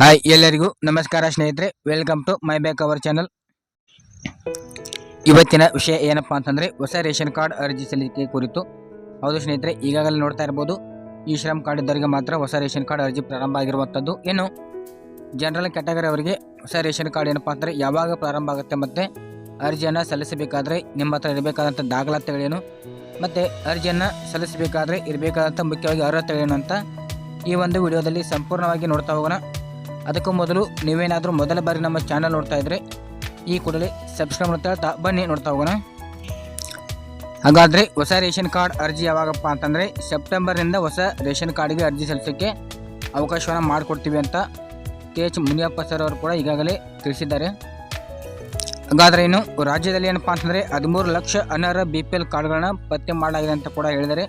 Hi ಎಲ್ಲರಿಗೂ ನಮಸ್ಕಾರ ಸ್ನೇಹಿತರೆ. Welcome to my back hour channel ಇವತ್ತಿನ ವಿಷಯ ಏನಪ್ಪ ಅಂತಂದರೆ, ಹೊಸ ರೇಷನ್ ಕಾರ್ಡ್ ಅರ್ಜಿ ಸಲ್ಲಿಕೆ ಕುರಿತು. ಹೌದು ಸ್ನೇಹಿತರೆ, ಈಗಾಗಲೇ ನೋಡ್ತಾ ಇರ್ಬೋದು, ಈ ಶ್ರಮ್ ಕಾರ್ಡ್ ಇದ್ದವರಿಗೆ ಮಾತ್ರ ಹೊಸ ರೇಷನ್ ಕಾರ್ಡ್ ಅರ್ಜಿ ಪ್ರಾರಂಭ ಆಗಿರುವಂಥದ್ದು. ಏನು ಜನರಲ್ ಕ್ಯಾಟಗರಿ ಅವರಿಗೆ ಹೊಸ ರೇಷನ್ ಕಾರ್ಡ್ ಏನಪ್ಪ ಅಂದರೆ ಯಾವಾಗ ಪ್ರಾರಂಭ ಆಗುತ್ತೆ ಮತ್ತು ಅರ್ಜಿಯನ್ನು ಸಲ್ಲಿಸಬೇಕಾದ್ರೆ, ನಿಮ್ಮ ಹತ್ರ ಇರಬೇಕಾದಂಥ ದಾಖಲಾತಿಗಳೇನು, ಮತ್ತು ಅರ್ಜಿಯನ್ನು ಸಲ್ಲಿಸಬೇಕಾದ್ರೆ, ಇರಬೇಕಾದಂಥ ಮುಖ್ಯವಾಗಿ ಅರ್ಹತೆಗಳೇನು ಅಂತ ಈ ಒಂದು ವಿಡಿಯೋದಲ್ಲಿ ಸಂಪೂರ್ಣವಾಗಿ ನೋಡ್ತಾ ಹೋಗೋಣ. ಅದಕ್ಕೂ ಮೊದಲು ನೀವೇನಾದರೂ ಮೊದಲ ಬಾರಿ ನಮ್ಮ ಚಾನಲ್ ನೋಡ್ತಾ ಇದ್ರೆ ಈ ಕೂಡಲೇ ಸಬ್ಸ್ಕ್ರೈಬ್ ಮಾಡ್ತಾ ಬನ್ನಿ, ನೋಡ್ತಾ ಹೋಗೋಣ. ಹಾಗಾದರೆ ಹೊಸ ರೇಷನ್ ಕಾರ್ಡ್ ಅರ್ಜಿ ಯಾವಾಗಪ್ಪ ಅಂತಂದರೆ ಸೆಪ್ಟೆಂಬರ್ನಿಂದ ಹೊಸ ರೇಷನ್ ಕಾರ್ಡಿಗೆ ಅರ್ಜಿ ಸಲ್ಲಿಸೋಕ್ಕೆ ಅವಕಾಶವನ್ನು ಮಾಡಿಕೊಡ್ತೀವಿ ಅಂತ ಕೆ ಎಚ್ ಮುನಿಯಪ್ಪ ಸರ್ ಅವರು ಕೂಡ ಈಗಾಗಲೇ ತಿಳಿಸಿದ್ದಾರೆ. ಹಾಗಾದರೆ ಇನ್ನು ರಾಜ್ಯದಲ್ಲಿ ಏನಪ್ಪ ಅಂತಂದರೆ ಹದಿಮೂರು ಲಕ್ಷ ಅನರ್ಹ ಬಿ ಪಿ ಎಲ್ ಕಾರ್ಡ್ಗಳನ್ನ ಪತ್ತೆ ಮಾಡಲಾಗಿದೆ ಅಂತ ಕೂಡ ಹೇಳಿದ್ದಾರೆ.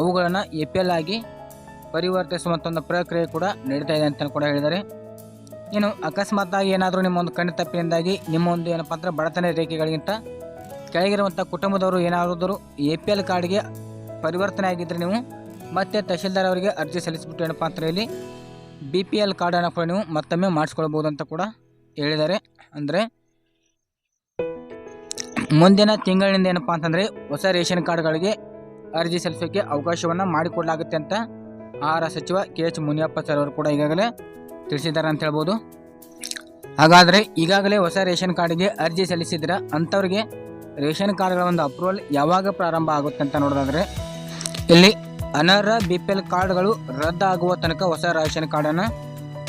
ಅವುಗಳನ್ನು ಎ ಪಿ ಎಲ್ ಆಗಿ ಪರಿವರ್ತಿಸುವಂಥ ಒಂದು ಪ್ರಕ್ರಿಯೆ ಕೂಡ ನಡೀತಾ ಇದೆ ಅಂತ ಕೂಡ ಹೇಳಿದ್ದಾರೆ. ಇನ್ನು ಅಕಸ್ಮಾತ್ತಾಗಿ ಏನಾದರೂ ನಿಮ್ಮ ಒಂದು ಕಣ್ಣು ತಪ್ಪಿನಿಂದಾಗಿ ನಿಮ್ಮ ಒಂದು ಏನಪ್ಪ ಅಂದ್ರೆ ಬಡತನ ರೇಖೆಗಳಿಗಿಂತ ಕೆಳಗಿರುವಂಥ ಕುಟುಂಬದವರು ಏನಾದರೂ ಎ ಪಿ ಎಲ್ ಕಾರ್ಡ್ಗೆ ಪರಿವರ್ತನೆ ಆಗಿದ್ದರೆ ನೀವು ಮತ್ತೆ ತಹಶೀಲ್ದಾರ್ ಅವರಿಗೆ ಅರ್ಜಿ ಸಲ್ಲಿಸಿಬಿಟ್ಟು ಏನಪ್ಪ ಅಂತ ಹೇಳಿ ಬಿ ಪಿ ಎಲ್ ಕಾರ್ಡನ್ನು ಕೂಡ ನೀವು ಮತ್ತೊಮ್ಮೆ ಮಾಡಿಸ್ಕೊಳ್ಬೋದು ಅಂತ ಕೂಡ ಹೇಳಿದ್ದಾರೆ. ಅಂದರೆ ಮುಂದಿನ ತಿಂಗಳಿನಿಂದ ಏನಪ್ಪ ಅಂತಂದರೆ ಹೊಸ ರೇಷನ್ ಕಾರ್ಡ್ಗಳಿಗೆ ಅರ್ಜಿ ಸಲ್ಲಿಸೋಕ್ಕೆ ಅವಕಾಶವನ್ನು ಮಾಡಿಕೊಡಲಾಗುತ್ತೆ ಅಂತ ಆಹಾರ ಸಚಿವ ಕೆ ಎಚ್ ಮುನಿಯಪ್ಪ ಸರ್ ಅವರು ಕೂಡ ಈಗಾಗಲೇ ತಿಳಿಸಿದ್ದಾರೆ ಅಂತ ಹೇಳ್ಬೋದು. ಹಾಗಾದರೆ ಈಗಾಗಲೇ ಹೊಸ ರೇಷನ್ ಕಾರ್ಡ್ಗೆ ಅರ್ಜಿ ಸಲ್ಲಿಸಿದ್ರ ಅಂಥವ್ರಿಗೆ ರೇಷನ್ ಕಾರ್ಡ್ಗಳ ಒಂದು ಅಪ್ರೂವಲ್ ಯಾವಾಗ ಪ್ರಾರಂಭ ಆಗುತ್ತೆ ಅಂತ ನೋಡೋದಾದರೆ, ಇಲ್ಲಿ ಅನರ್ಹ ಬಿ ಪಿ ಎಲ್ ಕಾರ್ಡ್ಗಳು ರದ್ದಾಗುವ ತನಕ ಹೊಸ ರೇಷನ್ ಕಾರ್ಡನ್ನು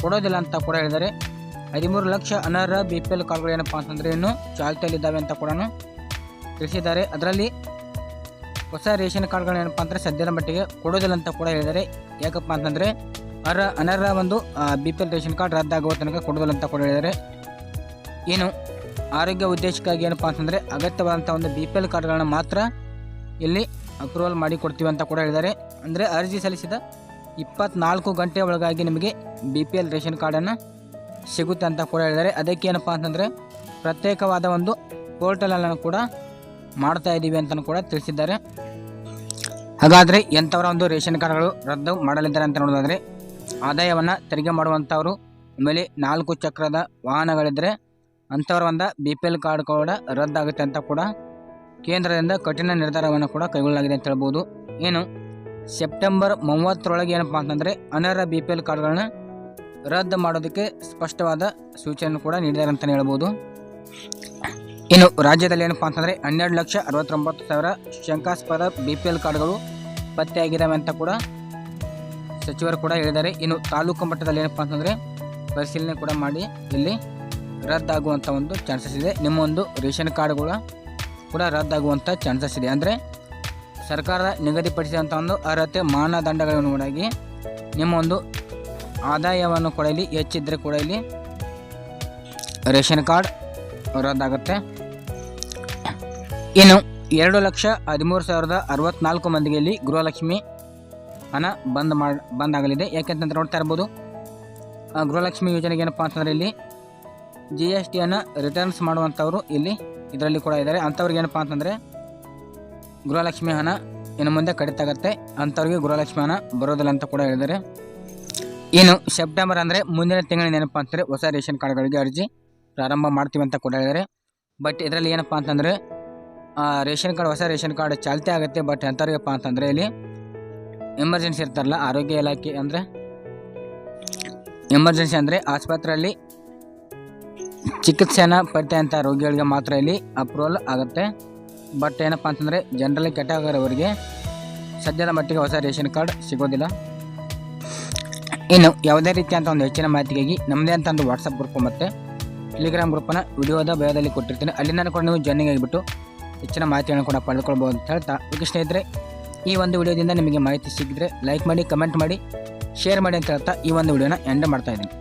ಕೊಡೋದಿಲ್ಲ ಅಂತ ಕೂಡ ಹೇಳಿದ್ದಾರೆ. ಹದಿಮೂರು ಲಕ್ಷ ಅನರ್ಹ ಬಿ ಪಿ ಎಲ್ ಕಾರ್ಡ್ಗಳು ಏನಪ್ಪ ಅಂತಂದರೆ ಇನ್ನು ಚಾಲ್ತಿಯಲ್ಲಿದ್ದಾವೆ ಅಂತ ಕೂಡ ತಿಳಿಸಿದ್ದಾರೆ. ಅದರಲ್ಲಿ ಹೊಸ ರೇಷನ್ ಕಾರ್ಡ್ಗಳು ಏನಪ್ಪ ಅಂದರೆ ಸದ್ಯದ ಮಟ್ಟಿಗೆ ಕೊಡೋದಿಲ್ಲ ಅಂತ ಕೂಡ ಹೇಳಿದ್ದಾರೆ. ಯಾಕಪ್ಪ ಅಂತಂದರೆ ಅರ್ಹ ಅನರ್ಹ ಒಂದು B P L ration card ರದ್ದಾಗುವ ತನಕ ಕೊಡೋದಿಲ್ಲ ಅಂತ ಕೂಡ ಹೇಳಿದ್ದಾರೆ. ಏನು, ಆರೋಗ್ಯ ಉದ್ದೇಶಕ್ಕಾಗಿ ಏನಪ್ಪ ಅಂತಂದರೆ ಅಗತ್ಯವಾದಂಥ ಒಂದು ಬಿ ಪಿ ಎಲ್ ಕಾರ್ಡ್ಗಳನ್ನ ಮಾತ್ರ ಇಲ್ಲಿ ಅಪ್ರೂವಲ್ ಮಾಡಿ ಕೊಡ್ತೀವಿ ಅಂತ ಕೂಡ ಹೇಳಿದ್ದಾರೆ. ಅಂದರೆ ಅರ್ಜಿ ಸಲ್ಲಿಸಿದ ಇಪ್ಪತ್ನಾಲ್ಕು ಗಂಟೆ ಒಳಗಾಗಿ ನಿಮಗೆ ಬಿ ಪಿ ಎಲ್ ರೇಷನ್ ಕಾರ್ಡನ್ನು ಸಿಗುತ್ತೆ ಅಂತ ಕೂಡ ಹೇಳಿದ್ದಾರೆ. ಅದಕ್ಕೆ ಏನಪ್ಪ ಅಂತಂದರೆ ಪ್ರತ್ಯೇಕವಾದ ಒಂದು ಪೋರ್ಟಲನ್ನು ಕೂಡ ಮಾಡ್ತಾ ಇದ್ದೀವಿ ಅಂತಲೂ ಕೂಡ ತಿಳಿಸಿದ್ದಾರೆ. ಹಾಗಾದರೆ ಎಂಥವರ ಒಂದು ರೇಷನ್ ಕಾರ್ಡ್ಗಳು ರದ್ದು ಮಾಡಲಿದ್ದಾರೆ ಅಂತ ನೋಡೋದಾದರೆ, ಆದಾಯವನ್ನು ತೆರಿಗೆ ಮಾಡುವಂಥವರು ಆಮೇಲೆ ನಾಲ್ಕು ಚಕ್ರದ ವಾಹನಗಳಿದ್ದರೆ ಅಂಥವರ ಒಂದು ಬಿ ಪಿ ಎಲ್ ಕಾರ್ಡ್ ಕೂಡ ರದ್ದಾಗುತ್ತೆ ಅಂತ ಕೂಡ ಕೇಂದ್ರದಿಂದ ಕಠಿಣ ನಿರ್ಧಾರವನ್ನು ಕೂಡ ಕೈಗೊಳ್ಳಲಾಗಿದೆ ಅಂತ ಹೇಳ್ಬೋದು. ಏನು, ಸೆಪ್ಟೆಂಬರ್ ಮೂವತ್ತರೊಳಗೆ ಏನಪ್ಪ ಅಂತಂದರೆ ಅನರ್ಹ ಬಿ ಪಿ ಎಲ್ ಕಾರ್ಡ್ಗಳನ್ನ ರದ್ದು ಮಾಡೋದಕ್ಕೆ ಸ್ಪಷ್ಟವಾದ ಸೂಚನೆ ಕೂಡ ನೀಡಿದ್ದಾರೆ ಅಂತಲೇ ಹೇಳ್ಬೋದು. ಇನ್ನು ರಾಜ್ಯದಲ್ಲಿ ಏನಪ್ಪ ಅಂತಂದರೆ ಹನ್ನೆರಡು ಲಕ್ಷ ಅರವತ್ತೊಂಬತ್ತು ಸಾವಿರ ಶಂಕಾಸ್ಪದ ಬಿ ಪಿ ಎಲ್ ಕಾರ್ಡ್ಗಳು ಪತ್ತೆಯಾಗಿದ್ದಾವೆ ಅಂತ ಕೂಡ ಸಚಿವರು ಕೂಡ ಹೇಳಿದ್ದಾರೆ. ಇನ್ನು ತಾಲೂಕು ಮಟ್ಟದಲ್ಲಿ ಏನಪ್ಪಾ ಅಂತಂದರೆ ಪರಿಶೀಲನೆ ಕೂಡ ಮಾಡಿ ಇಲ್ಲಿ ರದ್ದಾಗುವಂಥ ಒಂದು ಚಾನ್ಸಸ್ ಇದೆ. ನಿಮ್ಮ ಒಂದು ರೇಷನ್ ಕಾರ್ಡ್ಗಳು ಕೂಡ ರದ್ದಾಗುವಂಥ ಚಾನ್ಸಸ್ ಇದೆ. ಅಂದರೆ ಸರ್ಕಾರ ನಿಗದಿಪಡಿಸಿದಂಥ ಒಂದು ಅರ್ಹತೆ ಮಾನದಂಡಗಳನ್ನೊಳಗಾಗಿ ನಿಮ್ಮ ಒಂದು ಆದಾಯವನ್ನು ಕೂಡ ಇಲ್ಲಿ ಹೆಚ್ಚಿದ್ರೆ ಕೂಡ ಇಲ್ಲಿ ರೇಷನ್ ಕಾರ್ಡ್ ರದ್ದಾಗುತ್ತೆ. ಇನ್ನು ಎರಡು ಲಕ್ಷ ಹದಿಮೂರು ಸಾವಿರದ ಅರವತ್ನಾಲ್ಕು ಮಂದಿಗೆ ಇಲ್ಲಿ ಗೃಹಲಕ್ಷ್ಮಿ ಹಣ ಬಂದ್ ಮಾಡಿ ಬಂದಾಗಲಿದೆ. ಯಾಕೆಂತಂದ್ರೆ ನೋಡ್ತಾ ಇರ್ಬೋದು ಗೃಹಲಕ್ಷ್ಮಿ ಯೋಜನೆಗೆ ಏನಪ್ಪ ಅಂತಂದರೆ ಇಲ್ಲಿ ಜಿ ಎಸ್ ಟಿಯನ್ನು ರಿಟರ್ನ್ಸ್ ಮಾಡುವಂಥವ್ರು ಇಲ್ಲಿ ಇದರಲ್ಲಿ ಕೂಡ ಇದ್ದಾರೆ. ಅಂಥವ್ರಿಗೆ ಏನಪ್ಪ ಅಂತಂದರೆ ಗೃಹಲಕ್ಷ್ಮಿ ಹಣ ಇನ್ನು ಮುಂದೆ ಕಡಿತ ಆಗುತ್ತೆ ಅಂಥವ್ರಿಗೆ ಗೃಹಲಕ್ಷ್ಮಿ ಹಣ ಬರೋದಿಲ್ಲ ಅಂತ ಕೂಡ ಹೇಳಿದ್ದಾರೆ. ಇನ್ನು ಸೆಪ್ಟೆಂಬರ್ ಅಂದರೆ ಮುಂದಿನ ತಿಂಗಳಿನ ಏನಪ್ಪ ಅಂತಂದರೆ ಹೊಸ ರೇಷನ್ ಕಾರ್ಡ್ಗಳಿಗೆ ಅರ್ಜಿ ಪ್ರಾರಂಭ ಮಾಡ್ತೀವಿ ಅಂತ ಕೂಡ ಹೇಳಿದ್ದಾರೆ. ಬಟ್ ಇದರಲ್ಲಿ ಏನಪ್ಪ ಅಂತಂದರೆ ರೇಷನ್ ಕಾರ್ಡ್, ಹೊಸ ರೇಷನ್ ಕಾರ್ಡ್ ಚಾಲ್ತಿ ಆಗುತ್ತೆ, ಬಟ್ ಎಂಥವ್ರಿಗಪ್ಪ ಅಂತಂದರೆ ಇಲ್ಲಿ ಎಮರ್ಜೆನ್ಸಿ ಇರ್ತಾರಲ್ಲ, ಆರೋಗ್ಯ ಇಲಾಖೆ ಅಂದರೆ? ಎಮರ್ಜೆನ್ಸಿ ಅಂದರೆ ಆಸ್ಪತ್ರೆಯಲ್ಲಿ ಚಿಕಿತ್ಸೆಯನ್ನು ಪಡೆದಂಥ ರೋಗಿಗಳಿಗೆ ಮಾತ್ರ ಇಲ್ಲಿ ಅಪ್ರೂವಲ್ ಆಗುತ್ತೆ. ಬಟ್ ಏನಪ್ಪ ಅಂತಂದರೆ ಜನರಲ್ ಕೆಟಗರವರಿಗೆ ಸದ್ಯದ ಮಟ್ಟಿಗೆ ಹೊಸ ರೇಷನ್ ಕಾರ್ಡ್ ಸಿಗೋದಿಲ್ಲ. ಇನ್ನು ಯಾವುದೇ ರೀತಿಯಂಥ ಒಂದು ಹೆಚ್ಚಿನ ಮಾಹಿತಿಗಾಗಿ ನಮ್ಮದೇ ಅಂತ ಒಂದು ವಾಟ್ಸಪ್ ಗ್ರೂಪ್ ಮತ್ತು ಟೆಲಿಗ್ರಾಮ್ ಗ್ರೂಪನ್ನು ವಿಡಿಯೋದ ಭಯದಲ್ಲಿ ಕೊಟ್ಟಿರ್ತೀನಿ. ಅಲ್ಲಿಂದ ಕೂಡ ನೀವು ಜಾಯ್ನಿಂಗ್ ಆಗಿಬಿಟ್ಟು ಹೆಚ್ಚಿನ ಮಾಹಿತಿಗಳನ್ನು ಕೂಡ ಪಡೆದುಕೊಳ್ಬೋದು ಅಂತ ಹೇಳ್ತಾ ಈಗ ಸ್ನೇಹಿತರೆ, ಈ ಒಂದು ವಿಡಿಯೋದಿಂದ ನಿಮಗೆ ಮಾಹಿತಿ ಸಿಕ್ಕಿದ್ರೆ ಲೈಕ್ ಮಾಡಿ ಕಮೆಂಟ್ ಮಾಡಿ ಶೇರ್ ಮಾಡಿ ಅಂತ ಹೇಳ್ತಾ ಈ ಒಂದು ವಿಡಿಯೋನ ಎಂಡ್ ಮಾಡ್ತಾ ಇದ್ದೀನಿ.